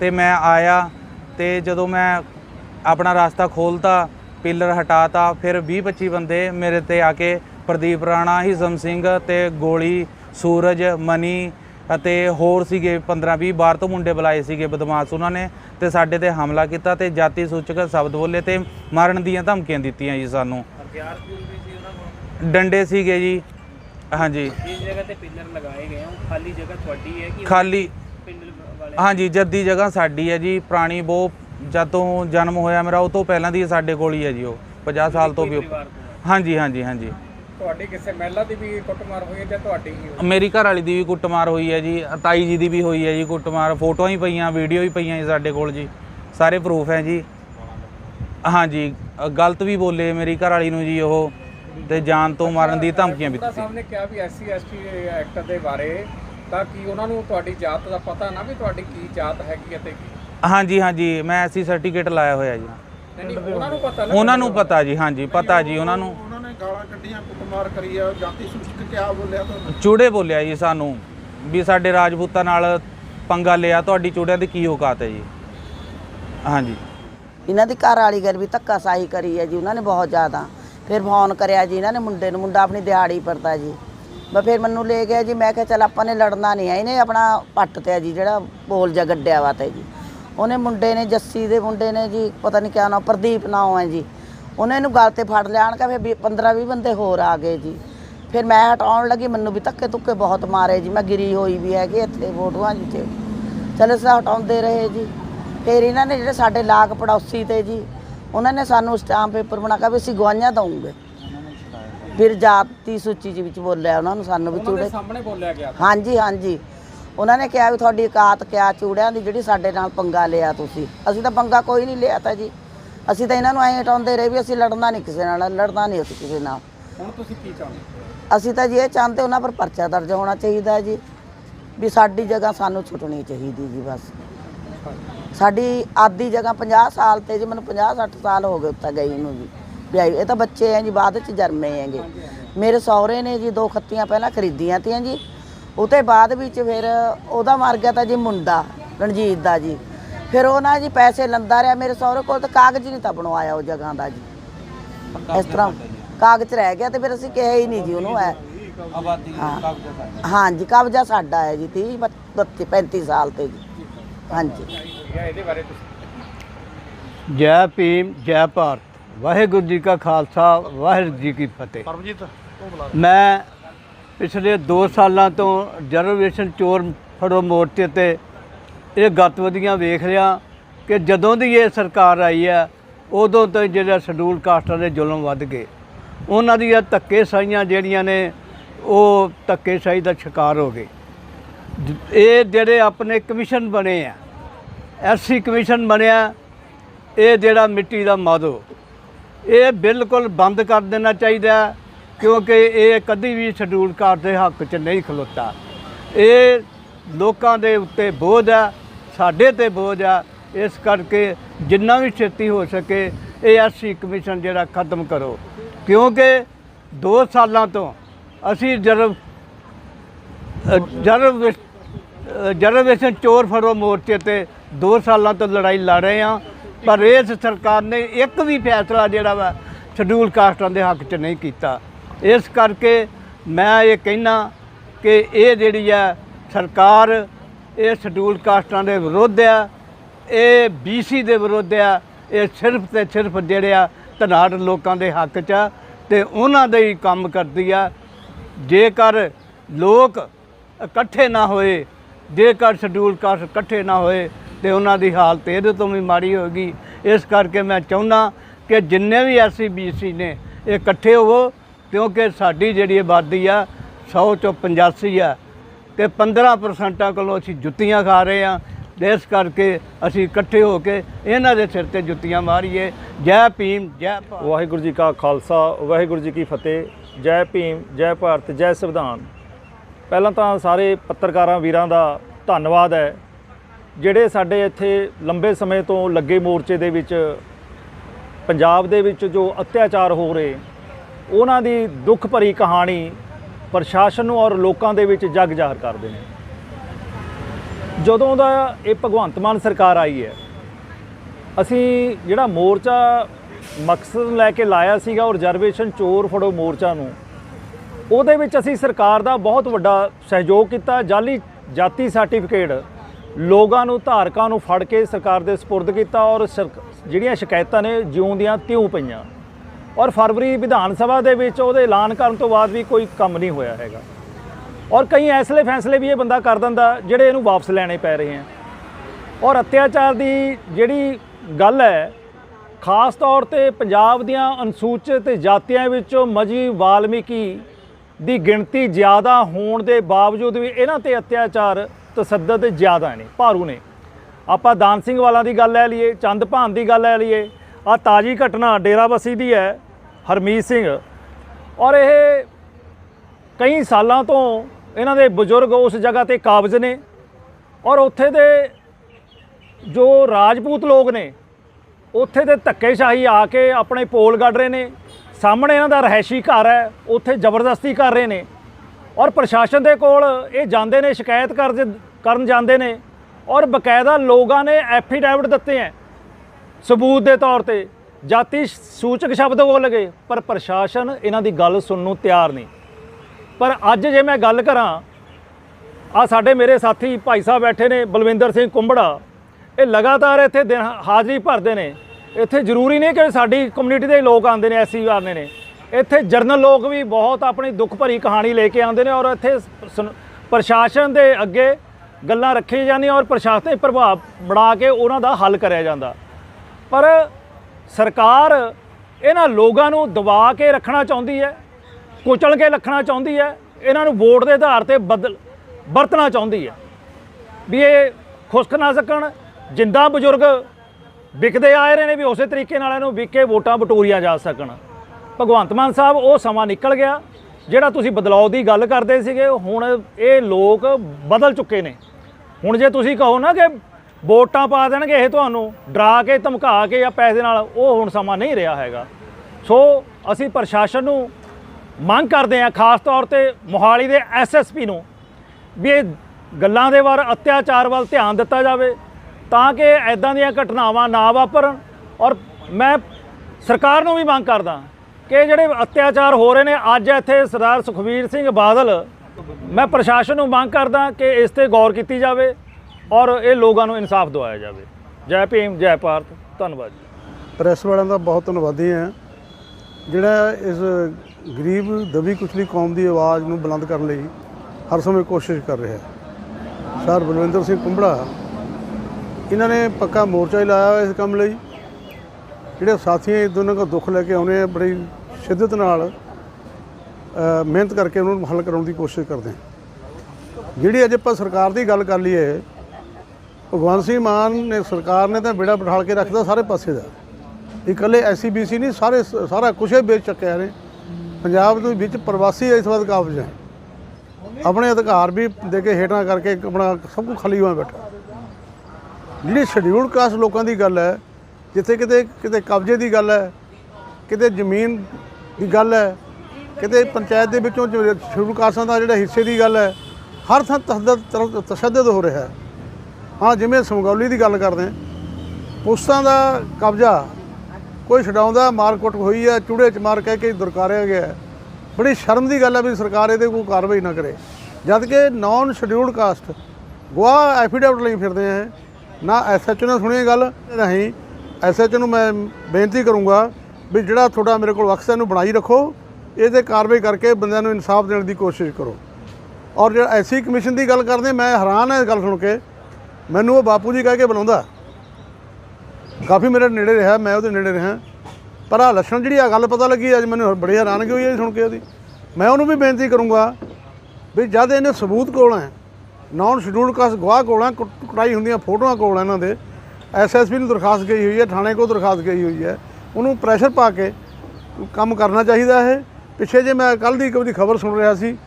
ਤੇ ਮੈਂ ਆਇਆ ਤੇ ਜਦੋਂ ਮੈਂ ਆਪਣਾ ਰਾਸਤਾ ਖੋਲਤਾ ਪਿੱਲਰ ਹਟਾਤਾ ਫਿਰ 20 25 ਬੰਦੇ ਮੇਰੇ ਤੇ ਆ ਕੇ ਪ੍ਰਦੀਪ ਰਾਣਾ ਹਿਜ਼ਮ ਸਿੰਘ ਤੇ ਗੋਲੀ ਸੂਰਜ ਮਨੀ ਅਤੇ ਹੋਰ ਸੀਗੇ 15 20 ਬਾਹਰ ਤੋਂ ਮੁੰਡੇ ਬੁਲਾਏ ਸੀਗੇ ਬਦਮਾਸ਼ ਉਹਨਾਂ ਨੇ ਤੇ ਸਾਡੇ ਤੇ ਹਮਲਾ ਕੀਤਾ ਤੇ ਜਾਤੀ ਸੂਚਕ ਸ਼ਬਦ ਬੋਲੇ ਤੇ ਮਾਰਨ ਦੀਆਂ ਧਮਕੀਆਂ ਦਿੱਤੀਆਂ ਜੀ ਸਾਨੂੰ।
ਹਥਿਆਰ ਪੂਰ ਵੀ ਸੀ ਉਹਨਾਂ ਕੋਲ?
ਡੰਡੇ ਸੀਗੇ ਜੀ। ਹਾਂਜੀ।
ਜਿਸ ਜਗ੍ਹਾ ਤੇ ਪਿੱਲਰ ਲਗਾਏ ਗਏ ਆ? ਉਹ ਖਾਲੀ ਜਗ੍ਹਾ ਤੁਹਾਡੀ ਹੈ ਕਿ
ਖਾਲੀ
ਪਿੱਲਰ ਵਾਲੇ
ਹਾਂਜੀ ਜੱਦੀ ਜਗ੍ਹਾ ਸਾਡੀ ਹੈ ਜੀ ਪੁਰਾਣੀ ਬਹੁਤ ਜਦੋਂ ਜਨਮ ਹੋਇਆ ਮੇਰਾ ਉਹ ਤੋਂ ਪਹਿਲਾਂ ਦੀ ਸਾਡੇ ਕੋਲ ਹੀ ਹੈ ਜੀ ਉਹ 50 ਸਾਲ ਤੋਂ ਵੀ ਉੱਪਰ। ਹਾਂਜੀ ਹਾਂਜੀ ਹਾਂਜੀ।
ਤੁਹਾਡੀ ਕਿਸੇ ਮਹਿਲਾ ਦੀ ਵੀ ਕੁੱਟਮਾਰ ਹੋਈ ਹੈ ਜਾਂ ਤੁਹਾਡੀ ਹੀ
ਮੇਰੀ ਘਰ ਵਾਲੀ ਦੀ ਵੀ ਕੁੱਟਮਾਰ ਹੋਈ ਹੈ ਜੀ ਤਾਈ ਜੀ ਦੀ ਵੀ ਹੋਈ ਹੈ ਜੀ ਕੁੱਟਮਾਰ ਫੋਟੋਆਂ ਹੀ ਪਈਆਂ ਵੀਡੀਓ ਵੀ ਪਈਆਂ ਜੀ ਸਾਡੇ ਕੋਲ ਜੀ ਸਾਰੇ ਪ੍ਰੂਫ ਹੈ ਜੀ। ਹਾਂਜੀ ਗਲਤ ਵੀ ਬੋਲੇ ਮੇਰੀ ਘਰ ਵਾਲੀ ਨੂੰ ਜੀ ਉਹ ਤੇ ਜਾਨ ਤੋਂ ਮਾਰਨ ਦੀ ਧਮਕੀਆਂ ਵੀ
ਉਹਨਾਂ
ਦਿੱਤੀ
ਸਾਹਮਣੇ ਕਿਹਾ ਵੀ ਐਸਸੀ ਐਸਟੀ ਐਕਟ ਦੇ ਬਾਰੇ ਤਾਂ ਕਿ ਉਹਨਾਂ ਨੂੰ ਤੁਹਾਡੀ ਜਾਤ ਦਾ ਪਤਾ ਨਾ ਵੀ ਤੁਹਾਡੀ ਕੀ ਜਾਤ ਹੈਗੀ ਅਤੇ ਕੀ
ਹਾਂਜੀ ਹਾਂਜੀ ਮੈਂ ਐਸੀ ਸਰਟੀਫਿਕੇਟ ਲਾਇਆ ਹੋਇਆ ਜੀ।
ਨਹੀਂ ਉਹਨਾਂ ਨੂੰ ਪਤਾ ਨਾ
ਉਹਨਾਂ ਨੂੰ ਪਤਾ ਜੀ ਹਾਂਜੀ ਪਤਾ ਜੀ ਉਹਨਾਂ ਨੂੰ।
ਉਹਨਾਂ ਨੇ ਗਾਲਾਂ ਕੱਢੀਆਂ ਕੁੱਟਮਾਰ ਕਰੀ ਆ ਜਾਤੀ ਸੂਚਕ ਕਿਆ ਬੋਲਿਆ ਤੁਹਾਨੂੰ?
ਚੂੜੇ ਬੋਲਿਆ ਜੀ ਸਾਨੂੰ ਵੀ ਸਾਡੇ ਰਾਜਪੂਤਾਂ ਨਾਲ ਪੰਗਾ ਲਿਆ ਤੁਹਾਡੀ ਚੂੜਿਆਂ ਦੀ ਕੀ ਔਕਾਤ ਹੈ ਜੀ? ਹਾਂਜੀ।
ਇਹਨਾਂ ਦੀ ਘਰ ਵਾਲੀ ਗਰ ਵੀ ਧੱਕਾਸ਼ਾਹੀ ਕਰੀ ਹੈ ਜੀ ਉਹਨਾਂ ਨੇ ਬਹੁਤ ਜ਼ਿਆਦਾ। ਫਿਰ ਫੋਨ ਕਰਿਆ ਜੀ ਇਹਨਾਂ ਨੇ ਮੁੰਡੇ ਨੂੰ ਮੁੰਡਾ ਆਪਣੀ ਦਿਹਾੜੀ ਪਰਦਾ ਜੀ। ਮੈਂ ਫਿਰ ਮੈਨੂੰ ਲੈ ਗਿਆ ਜੀ ਮੈਂ ਕਿਹਾ ਚਲ ਆਪਾਂ ਨੇ ਲੜਨਾ ਨਹੀਂ ਹੈ ਇਹਨੇ ਆਪਣਾ ਪੱਟ ਤੇ ਜੀ ਜਿਹੜਾ ਬੋਲ ਜਾ ਗੱਡਿਆ ਵਾ ਤੇ ਜੀ। ਉਹਨੇ ਮੁੰਡੇ ਨੇ ਜੱਸੀ ਦੇ ਮੁੰਡੇ ਨੇ ਜੀ ਪਤਾ ਨਹੀਂ ਕਿਆ ਨਾਮ ਪ੍ਰਦੀਪ ਨਾਮ ਹੈ ਜੀ। ਉਹਨੇ ਇਹਨੂੰ ਗਲ ਤੇ ਫੜ ਲਿਆਣ ਕੇ ਫਿਰ 15 20 ਬੰਦੇ ਹੋਰ ਆ ਗਏ ਜੀ। ਫਿਰ ਮੈਂ ਹਟਾਉਣ ਲੱਗੀ ਮੈਨੂੰ ਵੀ ਧੱਕੇ ਧੁੱਕੇ ਬਹੁਤ ਮਾਰੇ ਜੀ। ਮੈਂ ਗਿਰੀ ਹੋਈ ਵੀ ਹੈਗੀ ਇੱਥੇ ਫੋਟੋਆਂ ਜੀ ਤੇ। ਚਲੋ ਸਾ ਹਟਾਉਂਦੇ ਰਹੇ ਜੀ। ਫਿਰ ਇਹਨਾਂ ਨੇ ਜਿਹੜੇ ਸਾਡੇ ਲਾਗ ਪੜੋਸੀ ਤੇ ਜੀ ਉਹਨਾਂ ਨੇ ਸਾਨੂੰ ਸਟਾਂਪ ਪੇਪਰ ਬਣਾ ਕੇ ਵੀ ਅਸੀਂ ਗਵਾਹੀਆਂ ਦਊਂਗੇ। ਫਿਰ ਜਾਤੀ ਸੂਚੀ ਜੀ ਵਿੱਚ ਬੋਲਿਆ ਉਹਨਾਂ ਨੂੰ ਸਾਨੂੰ ਵੀ
ਦੇ
ਚੂੜੇ
ਸਾਹਮਣੇ ਬੋਲਿਆ ਗਿਆ।
ਹਾਂਜੀ ਹਾਂਜੀ। ਉਹਨਾਂ ਨੇ ਕਿਹਾ ਵੀ ਤੁਹਾਡੀ ਔਕਾਤ ਕਿਆ ਚੂੜਿਆਂ ਦੀ ਜਿਹੜੀ ਸਾਡੇ ਨਾਲ ਪੰਗਾ ਲਿਆ ਤੁਸੀਂ। ਅਸੀਂ ਤਾਂ ਪੰਗਾ ਕੋਈ ਨਹੀਂ ਲਿਆ ਤਾਂ ਜੀ। ਅਸੀਂ ਤਾਂ ਇਹਨਾਂ ਨੂੰ ਐਂ ਹਟਾਉਂਦੇ ਰਹੇ ਵੀ ਅਸੀਂ ਲੜਨਾ ਨਹੀਂ ਕਿਸੇ ਨਾਲ ਲੜਨਾ ਨਹੀਂ ਅਸੀਂ ਕਿਸੇ ਨਾਲ।
ਹੁਣ ਤੁਸੀਂ ਕੀ ਚਾਹੁੰਦੇ?
ਅਸੀਂ ਤਾਂ ਜੀ ਇਹ ਚਾਹੁੰਦੇ ਉਹਨਾਂ ਪਰ ਪਰਚਾ ਦਰਜ ਹੋਣਾ ਚਾਹੀਦਾ ਹੈ ਜੀ। ਵੀ ਸਾਡੀ ਜਗ੍ਹਾ ਸਾਨੂੰ ਛੁੱਟਣੀ ਚਾਹੀਦੀ ਜੀ ਬਸ। ਸਾਡੀ ਆਦੀ ਜਗ੍ਹਾ 50 ਸਾਲ ਤੇ ਜੀ ਮੈਨੂੰ 50 60 ਸਾਲ ਹੋ ਗਏ ਉੱਤੇ ਗਈ ਨੂੰ ਜੀ। ਵਿਆਹੀ ਇਹ ਤਾਂ ਬੱਚੇ ਆ ਜੀ ਬਾਅਦ ਚ ਜਨਮੇ ਹੈਗੇ। ਮੇਰੇ ਸਹੁਰੇ ਨੇ ਜੀ ਦੋ ਖੱਤੀਆਂ ਪਹਿਲਾਂ ਖਰੀਦੀਆਂ ਤੀਆਂ ਜੀ। ਉਹਤੇ ਬਾਅਦ ਵਿੱਚ ਫਿਰ ਉਹਦਾ ਮਰ ਗਿਆ ਤਾਂ ਜੀ ਮੁੰਡਾ ਰਣਜੀਤ ਦਾ ਜੀ। ਫਿਰ ਉਹ ਨਾ ਜੀ ਪੈਸੇ ਲੰਦਾ ਰਿਹਾ ਮੇਰੇ ਸਹੁਰੇ ਕੋਲ ਤਾਂ ਕਾਗਜ਼ ਨਹੀਂ ਤਾਂ ਬਣਵਾਇਆ ਉਹ ਜਗ੍ਹਾ ਦਾ ਜੀ। ਇਸ ਤਰ੍ਹਾਂ ਕਾਗਜ਼ ਰਹਿ ਗਿਆ ਤੇ ਫਿਰ ਅਸੀਂ ਕਿਹਾ ਹੀ ਨਹੀਂ ਜੀ ਉਹਨੂੰ ਐ।
ਆਬਾਦੀ
ਹਾਂ। ਹਾਂਜੀ ਕਬਜ਼ਾ ਸਾਡਾ ਹੈ ਜੀ 30 32 35 ਸਾਲ ਤੇ ਜੀ। ਹਾਂਜੀ।
ਇਹਦੇ ਬਾਰੇ ਤੁਸੀਂ
ਜੈ ਭੀਮ ਜੈ ਭਾਰਤ। ਵਾਹਿਗੁਰੂ ਜੀ ਕਾ ਖਾਲਸਾ ਵਾਹਿਗੁਰੂ ਜੀ ਕੀ ਫਤਿਹ।
ਪਰਮਜੀਤ
ਮੈਂ ਪਿਛਲੇ 2 ਸਾਲਾਂ ਤੋਂ ਰਿਜ਼ਰਵੇਸ਼ਨ ਚੋਰ ਫੜੋ ਮੋਰਚੇ ਤੇ ਇਹ ਗਤਵਦੀਆਂ ਵੇਖ ਰਿਹਾ ਕਿ ਜਦੋਂ ਦੀ ਇਹ ਸਰਕਾਰ ਆਈ ਹੈ, ਉਦੋਂ ਤੋਂ ਜਿਹੜਾ ਸ਼ਡਿਊਲ ਕਾਸਟਾਂ ਦੇ ਜ਼ੁਲਮ ਵੱਧ ਗਏ। ਉਹਨਾਂ ਦੀਆਂ ਧੱਕੇ ਸਾਈਆਂ ਜਿਹੜੀਆਂ ਨੇ, ਉਹ ਧੱਕੇ ਸਾਈ ਦਾ ਸ਼ਿਕਾਰ ਹੋ ਗਏ। ਇਹ ਜਿਹੜੇ ਆਪਣੇ ਕਮਿਸ਼ਨ ਬਣੇ ਆ, ਐਸਸੀ ਕਮਿਸ਼ਨ ਬਣਿਆ, ਇਹ ਜਿਹੜਾ ਮਿੱਟੀ ਦਾ ਮਾਦੋ ਇਹ ਬਿਲਕੁਲ ਬੰਦ ਕਰ ਦੇਣਾ ਚਾਹੀਦਾ। ਕਿਉਂਕਿ ਇਹ ਕਦੀ ਵੀ ਸ਼ਡਿਊਲ ਕਾਸਟ ਦੇ ਹੱਕ 'ਚ ਨਹੀਂ ਖਲੋਤਾ। ਇਹ ਲੋਕਾਂ ਦੇ ਉੱਤੇ ਬੋਝ ਆ, ਸਾਡੇ ਤੇ ਬੋਝ ਆ। ਇਸ ਕਰਕੇ ਜਿੰਨਾ ਵੀ ਛੇਤੀ ਹੋ ਸਕੇ ਇਹ ਐਸਸੀ ਕਮਿਸ਼ਨ ਜਿਹੜਾ ਖਤਮ ਕਰੋ। ਕਿਉਂਕਿ 2 ਸਾਲਾਂ ਤੋਂ ਅਸੀਂ ਜਰਬ ਜਰਬ ਰਿਜ਼ਰਵੇਸ਼ਨ ਚੋਰ ਫੜੋ ਮੋਰਚੇ ਤੇ 2 ਸਾਲਾਂ ਤੋਂ ਲੜਾਈ ਲੜ ਰਹੇ ਆ ਪਰ ਇਸ ਸਰਕਾਰ ਨੇ ਇੱਕ ਵੀ ਫੈਸਲਾ ਜਿਹੜਾ ਵਾ ਸ਼ਡਿਊਲ ਕਾਸਟਾਂ ਦੇ ਹੱਕ 'ਚ ਨਹੀਂ ਕੀਤਾ। ਇਸ ਕਰਕੇ ਮੈਂ ਇਹ ਕਹਿਣਾ ਕਿ ਇਹ ਜਿਹੜੀ ਹੈ ਸਰਕਾਰ ਇਹ ਸ਼ਡਿਊਲ ਕਾਸਟਾਂ ਦੇ ਵਿਰੁੱਧ ਆ ਇਹ ਬੀਸੀ ਦੇ ਵਿਰੁੱਧ ਆ ਇਹ ਸਿਰਫ ਤੇ ਸਿਰਫ ਜਿਹੜੇ ਆ ਧਨਾੜ ਲੋਕਾਂ ਦੇ ਹੱਕ 'ਚ ਆ ਤੇ ਉਹਨਾਂ ਦੇ ਹੀ ਕੰਮ ਕਰਦੀ ਆ। ਜੇਕਰ ਲੋਕ ਇਕੱਠੇ ਨਾ ਹੋਏ, ਜੇਕਰ ਸ਼ਡਿਊਲ ਕਾਸਟ ਇਕੱਠੇ ਨਾ ਹੋਏ, ਤੇ ਉਹਨਾਂ ਦੀ ਹਾਲਤ ਇਹਦੇ ਤੋਂ ਵੀ ਮਾੜੀ ਹੋਗੀ ਇਸ ਕਰਕੇ ਮੈਂ ਚਾਹੁੰਦਾ ਕਿ ਜਿੰਨੇ ਵੀ ਐਸਸੀ ਬੀਸੀ ਨੇ ਇਹ ਇਕੱਠੇ ਹੋਵੋ ਕਿਉਂਕਿ ਸਾਡੀ ਜਿਹੜੀ ਆਬਾਦੀ ਆ 100 ਚੋਂ 85 ਆ ਤੇ 15% ਕੋਲੋਂ ਅਸੀਂ ਜੁੱਤੀਆਂ ਖਾ ਰਹੇ ਆ। ਇਸ ਕਰਕੇ ਅਸੀਂ ਇਕੱਠੇ ਹੋ ਕੇ ਇਹਨਾਂ ਦੇ ਸਿਰ ਤੇ ਜੁੱਤੀਆਂ ਮਾਰੀਏ। ਜੈ ਭੀਮ, ਜੈ
ਵਾਹਿਗੁਰੂ ਜੀ ਕਾ ਖਾਲਸਾ, ਵਾਹਿਗੁਰੂ ਜੀ ਕੀ ਫਤਿਹ। ਜੈ ਭੀਮ, ਜੈ ਭਾਰਤ, ਜੈ ਸੰਵਿਧਾਨ। ਪਹਿਲਾਂ ਤਾਂ ਸਾਰੇ ਪੱਤਰਕਾਰਾਂ ਵੀਰਾਂ ਦਾ ਧੰਨਵਾਦ ਹੈ, ਜਿਹੜੇ ਸਾਡੇ ਇੱਥੇ ਲੰਬੇ ਸਮੇਂ ਤੋਂ ਲੱਗੇ ਮੋਰਚੇ ਦੇ ਵਿੱਚ, ਪੰਜਾਬ ਦੇ ਵਿੱਚ ਜੋ ਅਤਿਆਚਾਰ ਹੋ ਰਹੇ ਉਹਨਾਂ ਦੀ ਦੁੱਖ ਭਰੀ ਕਹਾਣੀ ਪ੍ਰਸ਼ਾਸਨ ਨੂੰ ਔਰ ਲੋਕਾਂ ਦੇ ਵਿੱਚ ਜਗ ਜ਼ਾਹਰ ਕਰਦੇ ਨੇ। ਜਦੋਂ ਦਾ ਇਹ ਭਗਵੰਤ ਮਾਨ ਸਰਕਾਰ ਆਈ ਹੈ, ਅਸੀਂ ਜਿਹੜਾ ਮੋਰਚਾ ਮਕਸਦ ਲੈ ਕੇ ਲਾਇਆ ਸੀਗਾ ਉਹ ਰਿਜ਼ਰਵੇਸ਼ਨ ਚੋਰ ਫੜੋ ਮੋਰਚਾ ਨੂੰ, ਉਹਦੇ ਵਿੱਚ ਅਸੀਂ ਸਰਕਾਰ ਦਾ ਬਹੁਤ ਵੱਡਾ ਸਹਿਯੋਗ ਕੀਤਾ, ਜਾਲੀ ਜਾਤੀ ਸਰਟੀਫਿਕੇਟ ਲੋਕਾਂ ਨੂੰ, ਧਾਰਕਾਂ ਨੂੰ ਫੜ ਕੇ ਸਰਕਾਰ ਦੇ ਸਪੁਰਦ ਕੀਤਾ ਔਰ ਸਰਕ- ਜਿਹੜੀਆਂ ਸ਼ਿਕਾਇਤਾਂ ਨੇ ਜਿਉਂ ਦੀਆਂ ਤਿਉਂ ਪਈਆਂ। ਔਰ ਫਰਵਰੀ ਵਿਧਾਨ ਸਭਾ ਦੇ ਵਿੱਚ ਉਹਦੇ ਐਲਾਨ ਕਰਨ ਤੋਂ ਬਾਅਦ ਵੀ ਕੋਈ ਕੰਮ ਨਹੀਂ ਹੋਇਆ ਹੈਗਾ। ਔਰ ਕਈ ਐਸਲੇ ਫੈਸਲੇ ਵੀ ਇਹ ਬੰਦਾ ਕਰ ਦਿੰਦਾ, ਜਿਹੜੇ ਇਹਨੂੰ ਵਾਪਸ ਲੈਣੇ ਪੈ ਰਹੇ ਹੈ। ਔਰ ਅਤਿਆਚਾਰ ਦੀ ਜਿਹੜੀ ਗੱਲ ਹੈ, ਖਾਸ ਤੌਰ ਤੇ ਪੰਜਾਬ ਦੀਆਂ ਅਨੁਸੂਚਿਤ ਜਾਤੀਆਂ ਵਿੱਚੋਂ ਮਜੀ ਵਾਲਮੀਕੀ ਦੀ ਗਿਣਤੀ ਜ਼ਿਆਦਾ ਹੋਣ ਦੇ ਬਾਵਜੂਦ ਵੀ ਇਹਨਾਂ ਤੇ ਅਤਿਆਚਾਰ ਤਸੱਦਦ ਜ਼ਿਆਦਾ ਨੇ, ਭਾਰੂ ਨੇ। ਆਪਾਂ ਦਾਨ ਸਿੰਘ ਵਾਲਾ ਦੀ ਗੱਲ ਲੈ ਲਈਏ, ਚੰਦ ਭਾਨ ਦੀ ਗੱਲ ਲੈ ਲਈਏ। ਆ ਤਾਜੀ ਘਟਨਾ, ਡੇਰਾਬੱਸੀ ਦੀ ਹੈ। ਹਰਮੀਤ ਸਿੰਘ। ਔਰ ਇਹ ਕਈ ਸਾਲਾਂ ਤੋਂ ਇਹਨਾਂ ਦੇ ਬਜ਼ੁਰਗ ਉਸ ਜਗ੍ਹਾ ਤੇ ਕਾਬਜ਼ ਨੇ। ਔਰ ਉੱਥੇ ਦੇ ਜੋ ਰਾਜਪੂਤ ਲੋਕ ਨੇ, ਉੱਥੇ ਦੇ ਧੱਕੇਸ਼ਾਹੀ ਆ ਕੇ ਆਪਣੇ ਪੋਲ ਕੱਢ ਰਹੇ ਨੇ। ਸਾਹਮਣੇ ਇਹਨਾਂ ਦਾ ਰਹਿਸ਼ੀ ਘਰ ਹੈ, ਉੱਥੇ ਜ਼ਬਰਦਸਤੀ ਕਰ ਰਹੇ ਨੇ। ਔਰ ਪ੍ਰਸ਼ਾਸਨ ਦੇ ਕੋਲ ਇਹ ਜਾਂਦੇ ਨੇ, ਸ਼ਿਕਾਇਤ ਕਰ ਕਰਨ ਜਾਂਦੇ ਨੇ। ਔਰ ਬਕਾਇਦਾ ਲੋਕਾਂ ਨੇ ਐਫੀਡੈਵਿਟ ਦਿੱਤੇ ਹੈ। ਸਬੂਤ ਦੇ ਤੌਰ ਤੇ ਜਾਤੀ ਸੂਚਕ ਸ਼ਬਦ ਬੋਲ ਗਏ, ਪਰ ਪ੍ਰਸ਼ਾਸਨ ਇਹਨਾਂ ਦੀ ਗੱਲ ਸੁਣਨ ਨੂੰ ਤਿਆਰ ਨਹੀਂ। ਪਰ ਅੱਜ ਜੇ ਮੈਂ ਗੱਲ ਕਰਾਂ ਆ ਸਾਡੇ ਮੇਰੇ ਸਾਥੀ ਭਾਈ ਸਾਹਿਬ ਬੈਠੇ ਨੇ, ਬਲਵਿੰਦਰ ਸਿੰਘ ਕੁੰਬੜਾ, ਇਹ ਲਗਾਤਾਰ ਇੱਥੇ ਦਿਨ ਹਾਜ਼ਰੀ ਭਰਦੇ ਨੇ। ਇੱਥੇ ਜ਼ਰੂਰੀ ਨਹੀਂ ਕਿ ਸਾਡੀ ਕਮਿਊਨਿਟੀ ਦੇ ਲੋਕ ਆਉਂਦੇ ਨੇ, ਐਸੀ ਆਉਂਦੇ ਨੇ। ਇੱਥੇ ਜਰਨਲ ਲੋਕ ਵੀ ਬਹੁਤ ਆਪਣੀ ਦੁੱਖ ਭਰੀ ਕਹਾਣੀ ਲੈ ਕੇ ਆਉਂਦੇ ਨੇ ਔਰ ਇੱਥੇ ਸੁਣ- ਪ੍ਰਸ਼ਾਸਨ ਦੇ ਅੱਗੇ ਗੱਲਾਂ ਰੱਖੀਆਂ ਜਾਂਦੀਆਂ ਔਰ ਪ੍ਰਸ਼ਾਸਨ 'ਤੇ ਪ੍ਰਭਾਵ ਬਣਾ ਕੇ ਉਹਨਾਂ ਦਾ ਹੱਲ ਕਰਿਆ ਜਾਂਦਾ। ਪਰ ਸਰਕਾਰ ਇਹਨਾਂ ਲੋਕਾਂ ਨੂੰ ਦਬਾ ਕੇ ਰੱਖਣਾ ਚਾਹੁੰਦੀ ਹੈ, ਕੁਚਲ ਕੇ ਰੱਖਣਾ ਚਾਹੁੰਦੀ ਹੈ, ਇਹਨਾਂ ਨੂੰ ਵੋਟ ਦੇ ਆਧਾਰ ਤੇ ਬਦਲ, ਵਰਤਣਾ ਚਾਹੁੰਦੀ ਹੈ। ਵੀ ਇਹ ਖੁਸਕ ਨਾ ਸਕਣ, ਜਿੰਦਾ ਬਜ਼ੁਰਗ ਵਿਕਦੇ ਆਏ ਰਹੇ ਨੇ ਵੀ ਉਸੇ ਤਰੀਕੇ ਨਾਲ ਇਹਨੂੰ ਵਿਕ ਕੇ ਵੋਟਾਂ ਬਟੋਰੀਆਂ ਜਾ ਸਕਣ। ਭਗਵੰਤ ਮਾਨ ਸਾਹਿਬ, ਉਹ ਸਮਾਂ ਨਿਕਲ ਗਿਆ, ਜਿਹੜਾ ਤੁਸੀਂ ਬਦਲਾਅ ਦੀ ਗੱਲ ਕਰਦੇ ਸੀਗੇ, ਹੁਣ ਇਹ ਲੋਕ ਬਦਲ ਚੁੱਕੇ ਨੇ। ਹੁਣ ਜੇ ਤੁਸੀਂ ਕਹੋ ਨਾ ਕਿ ਵੋਟਾਂ ਪਾ ਦੇਣਗੇ ਇਹ ਤੁਹਾਨੂੰ, ਡਰਾ ਕੇ, ਧਮਕਾ ਕੇ ਜਾਂ ਪੈਸੇ ਨਾਲ, ਉਹ ਹੁਣ ਸਮਾਂ ਨਹੀਂ ਰਿਹਾ ਹੈਗਾ। ਸੋ ਅਸੀਂ ਪ੍ਰਸ਼ਾਸਨ ਨੂੰ ਮੰਗ ਕਰਦੇ ਹਾਂ ਖਾਸ ਤੌਰ ਤੇ ਮੋਹਾਲੀ ਦੇ ਐਸਐਸਪੀ ਨੂੰ ਵੀ ਇਹ ਗੱਲਾਂ ਦੇ ਵੱਲ, ਅਤਿਆਚਾਰ ਵੱਲ ਧਿਆਨ ਦਿੱਤਾ ਜਾਵੇ ਤਾਂ ਕਿ ਐਦਾਂ ਦੀਆਂ ਘਟਨਾਵਾਂ ਨਾ ਵਾਪਰਨ। ਔਰ ਮੈਂ ਸਰਕਾਰ ਨੂੰ ਵੀ ਮੰਗ ਕਰਦਾ ਕਿ ਜਿਹੜੇ ਅਤਿਆਚਾਰ ਹੋ ਰਹੇ ਨੇ, ਅੱਜ ਇੱਥੇ ਸਰਦਾਰ ਸੁਖਵੀਰ ਸਿੰਘ ਬਾਦਲ, ਮੈਂ ਪ੍ਰਸ਼ਾਸਨ ਨੂੰ ਮੰਗ ਕਰਦਾ ਕਿ ਇਸ ਤੇ ਗੌਰ ਕੀਤੀ ਜਾਵੇ। ਔਰ ਇਹ ਲੋਕਾਂ ਨੂੰ ਇਨਸਾਫ ਦਿਵਾਇਆ ਜਾਵੇ। ਜੈ ਭੀਮ, ਜੈ ਭਾਰਤ। ਧੰਨਵਾਦ ਜੀ।
ਪ੍ਰੈਸ ਵਾਲਿਆਂ ਦਾ ਬਹੁਤ ਧੰਨਵਾਦੀ ਹਾਂ। ਜਿਹੜਾ ਇਸ ਗਰੀਬ, ਦਬੀ ਕੁਚਲੀ ਕੌਮ ਦੀ ਆਵਾਜ਼ ਨੂੰ ਬੁਲੰਦ ਕਰਨ ਲਈ ਹਰ ਸਮੇਂ ਕੋਸ਼ਿਸ਼ ਕਰ ਰਿਹਾ ਹੈ। ਸਰ ਬਲਵਿੰਦਰ ਸਿੰਘ ਕੁੰਬੜਾ, ਇਹਨਾਂ ਨੇ ਪੱਕਾ ਮੋਰਚਾ ਹੀ ਲਾਇਆ ਹੋਇਆ ਇਸ ਕੰਮ ਲਈ। ਜਿਹੜੇ ਸਾਥੀ ਇਹ ਦੋਨਾਂ ਦਾ ਦੁੱਖ ਲੈ ਕੇ ਆਉਨੇ ਆ, ਬੜੀ ਸ਼ਿੱਦਤ ਨਾਲ ਮਿਹਨਤ ਕਰਕੇ ਉਹਨਾਂ ਨੂੰ ਹੱਲ ਕਰਾਉਣ ਦੀ ਕੋਸ਼ਿਸ਼ ਕਰਦੇ ਜਿਹੜੀ ਅੱਜ ਆਪਾਂ ਸਰਕਾਰ ਦੀ ਗੱਲ ਕਰ ਲਈਏ ਭਗਵੰਤ ਸਿੰਘ ਮਾਨ ਨੇ, ਸਰਕਾਰ ਨੇ ਤਾਂ ਬੇੜਾ ਬਿਠਾਲ ਕੇ ਰੱਖਦਾ ਸਾਰੇ ਪਾਸੇ ਦਾ। ਇਕੱਲੇ ਐਸਸੀਬੀਸੀ ਨਹੀਂ, ਸਾਰੇ ਸਾਰਾ ਕੁਛ ਹੀ ਵੇਚ ਚੱਕਿਆ ਨੇ। ਪੰਜਾਬ ਦੇ ਵਿੱਚ ਪ੍ਰਵਾਸੀ ਇਸ ਵਕਤ ਕਾਬਜ ਹੈ। ਆਪਣੇ ਅਧਿਕਾਰ ਵੀ ਦੇ ਕੇ ਹੇਠਾਂ ਕਰਕੇ ਆਪਣਾ ਸਭ ਕੁਝ ਖਾਲੀ ਹੋਇਆ ਬੈਠਾ। ਜਿਹੜੀ ਸ਼ਡਿਊਲਡ ਕਾਸਟ ਲੋਕਾਂ ਦੀ ਗੱਲ ਹੈ, ਜਿੱਥੇ ਕਿਤੇ ਕਿਤੇ ਕਬਜ਼ੇ ਦੀ ਗੱਲ ਹੈ, ਕਿਤੇ ਜ਼ਮੀਨ ਦੀ ਗੱਲ ਹੈ, ਕਿਤੇ ਪੰਚਾਇਤ ਦੇ ਵਿੱਚੋਂ ਸ਼ਡਿਊਲ ਕਾਸਟਾਂ ਦਾ ਜਿਹੜਾ ਹਿੱਸੇ ਦੀ ਗੱਲ ਹੈ, ਹਰ ਥਾਂ ਤਸ਼ੱਦਦ ਤਸ਼ੱਦਦ ਹੋ ਰਿਹਾ ਹੈ। ਹਾਂ, ਜਿਵੇਂ ਸਮਗੌਲੀ ਦੀ ਗੱਲ ਕਰਦੇ ਹਾਂ, ਪੁਸਤਾਂ ਦਾ ਕਬਜ਼ਾ ਕੋਈ ਛਡਾਉਂਦਾ ਮਾਰਕੁੱਟ ਹੋਈ ਹੈ, ਚੂੜੇ ਚ ਮਾਰ ਕਹਿ ਕੇ ਦੁਰਕਾਰਿਆ ਗਿਆ ਬੜੀ ਸ਼ਰਮ ਦੀ ਗੱਲ ਹੈ ਵੀ ਸਰਕਾਰ ਇਹਦੇ ਕੋਈ ਕਾਰਵਾਈ ਨਾ ਕਰੇ। ਜਦ ਕਿ ਨਾਨ ਸ਼ਡਿਊਲਡ ਕਾਸਟ ਗਵਾਹ ਐਫੀਡੇਵਿਟ ਲਈ ਫਿਰਦੇ ਹੈ ਨਾ ਐਸਐਚ ਨੇ ਸੁਣੀ ਗੱਲ ਨਹੀਂ ਐਸਐਚ ਨੂੰ ਮੈਂ ਬੇਨਤੀ ਕਰੂੰਗਾ ਵੀ ਜਿਹੜਾ ਤੁਹਾਡਾ ਮੇਰੇ ਕੋਲ ਵਕਤ ਹੈ, ਇਹਨੂੰ ਬਣਾਈ ਰੱਖੋ। ਇਹਦੇ ਕਾਰਵਾਈ ਕਰਕੇ ਬੰਦਿਆਂ ਨੂੰ ਇਨਸਾਫ ਦੇਣ ਦੀ ਕੋਸ਼ਿਸ਼ ਕਰੋ। ਔਰ ਜਿਹੜਾ ਐਸੀ ਕਮਿਸ਼ਨ ਦੀ ਗੱਲ ਕਰਦੇ ਮੈਂ ਹੈਰਾਨ ਹਾਂ ਇਹ ਗੱਲ ਸੁਣ ਕੇ ਮੈਨੂੰ ਉਹ ਬਾਪੂ ਜੀ ਕਹਿ ਕੇ ਬੁਲਾਉਂਦਾ। ਕਾਫੀ ਮੇਰੇ ਨੇੜੇ ਰਿਹਾ, ਮੈਂ ਉਹਦੇ ਨੇੜੇ ਰਿਹਾ। ਪਰ ਆ ਲੱਛਣ ਜਿਹੜੀ ਆ ਗੱਲ ਪਤਾ ਲੱਗੀ, ਅੱਜ ਮੈਨੂੰ ਬੜੀ ਹੈਰਾਨਗੀ ਹੋਈ ਇਹ ਸੁਣ ਕੇ ਉਹਦੀ। ਮੈਂ ਉਹਨੂੰ ਵੀ ਬੇਨਤੀ ਕਰੂੰਗਾ ਵੀ ਜਦ ਇਹਨੇ ਸਬੂਤ ਕੋਲ ਹੈ ਨਾਨ ਸ਼ਡਿਊਲਡ ਕਾਸਟ ਗਵਾਹ ਕੋਲ ਹੈ ਕੁ- ਕੁਟਾਈ ਹੁੰਦੀਆਂ ਫੋਟੋਆਂ ਕੋਲ ਇਹਨਾਂ ਦੇ ਐਸਐਸਪੀ ਨੂੰ ਦਰਖਾਸਤ ਗਈ ਹੋਈ ਹੈ, ਥਾਣੇ ਕੋਲ ਦਰਖਾਸਤ ਗਈ ਹੋਈ ਹੈ। ਉਹਨੂੰ ਪ੍ਰੈਸ਼ਰ ਪਾ ਕੇ ਕੰਮ ਕਰਨਾ ਚਾਹੀਦਾ ਹੈ। ਪਿੱਛੇ ਜੇ ਮੈਂ ਕੱਲ ਦੀ ਇੱਕ ਕੋਈ ਖਬਰ ਸੁਣ ਰਿਹਾ ਸੀ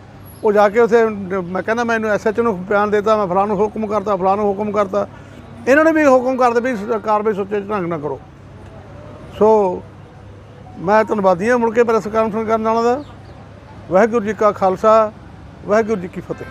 ਉਹ ਜਾ ਕੇ ਉਥੇ, ਮੈਂ ਕਹਿੰਦਾ ਮੈਂ ਇਹਨੂੰ ਐਸਐਚ ਨੂੰ ਬਿਆਨ ਦਿੱਤਾ, ਮੈਂ ਫਲਾਣ ਨੂੰ ਹੁਕਮ ਕਰਤਾ, ਫਲਾਣ ਨੂੰ ਹੁਕਮ ਕਰਤਾ। ਇਹਨਾਂ ਨੇ ਵੀ ਹੁਕਮ ਕਰਦੇ ਵੀ ਕਾਰਵਾਈ ਸੁੱਚੇ ਢੰਗ ਨਾ ਕਰੋ। ਸੋ ਮੈਂ ਧੰਨਵਾਦੀ ਹਾਂ ਮੁੜ ਕੇ ਪ੍ਰੈਸ ਕਾਨਫਰੰਸ ਕਰਨ ਵਾਲਾ ਦਾ। ਵਾਹਿਗੁਰੂ ਜੀ ਕਾ ਖਾਲਸਾ, ਵਾਹਿਗੁਰੂ ਜੀ ਕੀ ਫਤਿਹ।